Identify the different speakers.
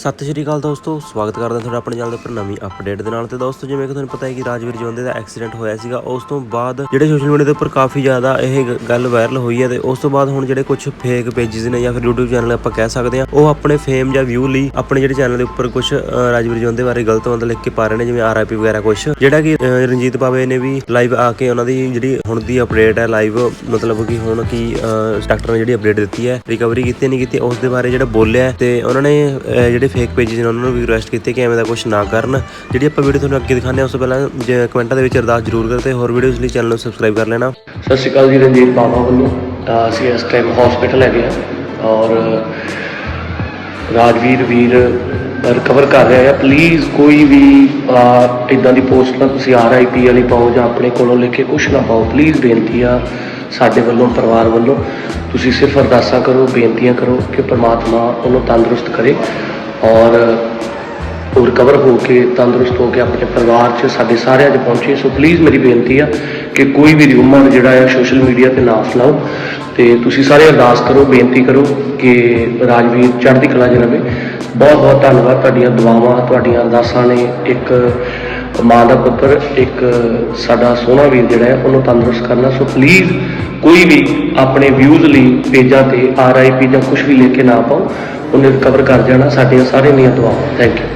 Speaker 1: ਸਤਿ ਸ਼੍ਰੀ ਅਕਾਲ ਦੋਸਤੋ, ਸਵਾਗਤ ਕਰਦੇ ਹਾਂ ਤੁਹਾਡਾ ਆਪਣੇ ਚੈਨਲ ਦੇ ਉੱਪਰ ਨਵੀਂ ਅਪਡੇਟ ਦੇ ਨਾਲ। ਤੇ ਦੋਸਤੋ, ਜਿਵੇਂ ਕਿ ਤੁਹਾਨੂੰ ਪਤਾ ਹੈ ਕਿ ਰਾਜਵੀਰ ਜੋਂਦੇ ਦਾ ਐਕਸੀਡੈਂਟ ਹੋਇਆ ਸੀਗਾ, ਉਸ ਤੋਂ ਬਾਅਦ ਜਿਹੜੇ ਸੋਸ਼ਲ ਮੀਡੀਆ ਦੇ ਉੱਪਰ ਕਾਫੀ ਜ਼ਿਆਦਾ ਇਹ ਗੱਲ ਵਾਇਰਲ ਹੋਈ ਹੈ ਤੇ ਉਸ ਤੋਂ ਬਾਅਦ ਹੁਣ ਜਿਹੜੇ ਕੁਝ ਫੇਕ ਪੇजेस ਨੇ ਜਾਂ ਫਿਰ YouTube ਚੈਨਲ ਆਪਾਂ ਕਹਿ ਸਕਦੇ ਹਾਂ, ਉਹ ਆਪਣੇ ਫੇਮ ਜਾਂ ਵਿਊ ਲਈ ਆਪਣੇ ਜਿਹੜੇ ਚੈਨਲ ਦੇ ਉੱਪਰ ਕੁਝ ਰਾਜਵੀਰ ਜੋਂਦੇ ਬਾਰੇ ਗਲਤ ਮਤਲਬ ਲਿਖ ਕੇ ਪਾ ਰਹੇ ਨੇ, ਜਿਵੇਂ ਆਰਆਈਪੀ ਵਗੈਰਾ ਕੁਝ ਜਿਹੜਾ ਕਿ ਰਣਜੀਤ ਪਾਵੇ ਨੇ ਵੀ ਲਾਈਵ ਆ ਕੇ ਉਹਨਾਂ ਦੀ ਜਿਹੜੀ ਹੁਣ ਦੀ ਅਪਡੇਟ ਹੈ ਲਾਈਵ ਮਤਲਬ ਕਿ ਹੁਣ ਕੀ ਡਾਕਟਰ ਨੇ ਜਿਹੜੀ ਅਪਡੇਟ ਦਿੱਤੀ ਹੈ ਰਿਕਵਰੀ ਕੀਤੀ ਨਹੀਂ ਕੀਤੀ, ਉਸ ਦੇ ਬਾਰੇ ਜਿਹੜਾ ਬੋਲਿਆ ਤੇ ਉਹਨਾਂ ਨੇ ਜਿਹੜੇ ਫੇਕ ਪੇजेस ਨੇ, ਉਹਨਾਂ ਨੂੰ ਵੀ ਰਿਕੁਐਸਟ ਕੀਤੀ ਕਿ ਐਵੇਂ ਦਾ ਕੁਝ ਨਾ ਕਰਨ। ਜਿਹੜੀ ਆਪਾਂ ਵੀਡੀਓ ਤੁਹਾਨੂੰ ਅੱਗੇ ਦਿਖਾਉਂਦੇ ਹਾਂ, ਉਸ ਤੋਂ ਪਹਿਲਾਂ ਜੇ ਕਮੈਂਟਾਂ ਦੇ ਵਿੱਚ ਅਰਦਾਸ ਜ਼ਰੂਰ ਕਰੋ ਤੇ ਹੋਰ ਵੀਡੀਓਜ਼ ਲਈ ਚੈਨਲ ਨੂੰ ਸਬਸਕ੍ਰਾਈਬ ਕਰ ਲੈਣਾ।
Speaker 2: ਸਤਿ ਸ਼੍ਰੀ ਅਕਾਲ ਜੀ, ਰਣਜੀਤ ਬਾਵਾ ਵੱਲੋਂ ਤਾਂ ਅਸੀਂ ਇਸ ਟਾਈਮ ਹਸਪੀਟਲ ਹੈਗੇ ਆ ਔਰ ਰਾਜਵੀਰ ਵੀਰ ਰਿਕਵਰ ਕਰ ਰਿਹਾ ਆ ਪਲੀਜ਼ ਕੋਈ ਵੀ ਇਦਾਂ ਦੀ ਪੋਸਟ ਨਾ ਤੁਸੀਂ ਆਰਆਈਪੀ ਵਾਲੀ ਪਾਓ ਜਾਂ ਆਪਣੇ ਕੋਲੋਂ ਲਿਖ ਕੇ ਕੁਛ ਨਾ ਪਾਓ। ਪਲੀਜ਼ ਬੇਨਤੀ ਆ ਸਾਡੇ ਵੱਲੋਂ, ਪਰਿਵਾਰ ਵੱਲੋਂ। ਤੁਸੀਂ ਸਿਰਫ ਅਰਦਾਸਾਂ ਕਰੋ, ਬੇਨਤੀਆਂ ਕਰੋ ਕਿ ਪ੍ਰਮਾਤਮਾ ਉਹਨੂੰ ਤੰਦਰੁਸਤ ਕਰੇ। ਔਰ ਉਹ ਰਿਕਵਰ ਹੋ ਕੇ, ਤੰਦਰੁਸਤ ਹੋ ਕੇ ਆਪਣੇ ਪਰਿਵਾਰ 'ਚ ਸਾਡੇ ਸਾਰਿਆਂ 'ਚ ਪਹੁੰਚੇ। ਸੋ ਪਲੀਜ਼ ਮੇਰੀ ਬੇਨਤੀ ਆ ਕਿ ਕੋਈ ਵੀ ਰਿਊਮਰ ਜਿਹੜਾ ਹੈ ਸੋਸ਼ਲ ਮੀਡੀਆ ਤੇ ਨਾ ਫੈਲਾਓ। ਤੇ ਤੁਸੀਂ ਸਾਰੇ ਅਰਦਾਸ ਕਰੋ, ਬੇਨਤੀ ਕਰੋ ਕਿ ਰਾਜਵੀਰ ਚੜ੍ਹਦੀ ਕਲਾ 'ਚ ਰਵੇ। ਬਹੁਤ ਬਹੁਤ ਧੰਨਵਾਦ ਤੁਹਾਡੀਆਂ ਦੁਆਵਾਂ, ਤੁਹਾਡੀਆਂ ਅਰਦਾਸਾਂ ਨੇ। ਇੱਕ ਮਾਂ ਦਾ ਪੁੱਤਰ, ਇੱਕ ਸਾਡਾ ਸੋਹਣਾ ਵੀਰ ਜਿਹੜਾ ਹੈ, ਉਹਨੂੰ ਤੰਦਰੁਸਤ ਕਰਨਾ। ਸੋ ਪਲੀਜ਼ ਕੋਈ ਵੀ ਆਪਣੇ ਵਿਊਜ਼ ਲਈ ਪੇਜਾਂ ਤੇ ਆਰਆਈਪੀ ਜਾਂ ਕੁਝ ਵੀ ਲਿਖ ਕੇ ਨਾ ਪਾਓ, ਉਹਨੇ ਰਿਕਵਰ ਕਰ ਜਾਣਾ। ਸਾਡੀਆਂ ਸਾਰਿਆਂ ਦੀਆਂ ਦੁਆਵਾਂ। Thank you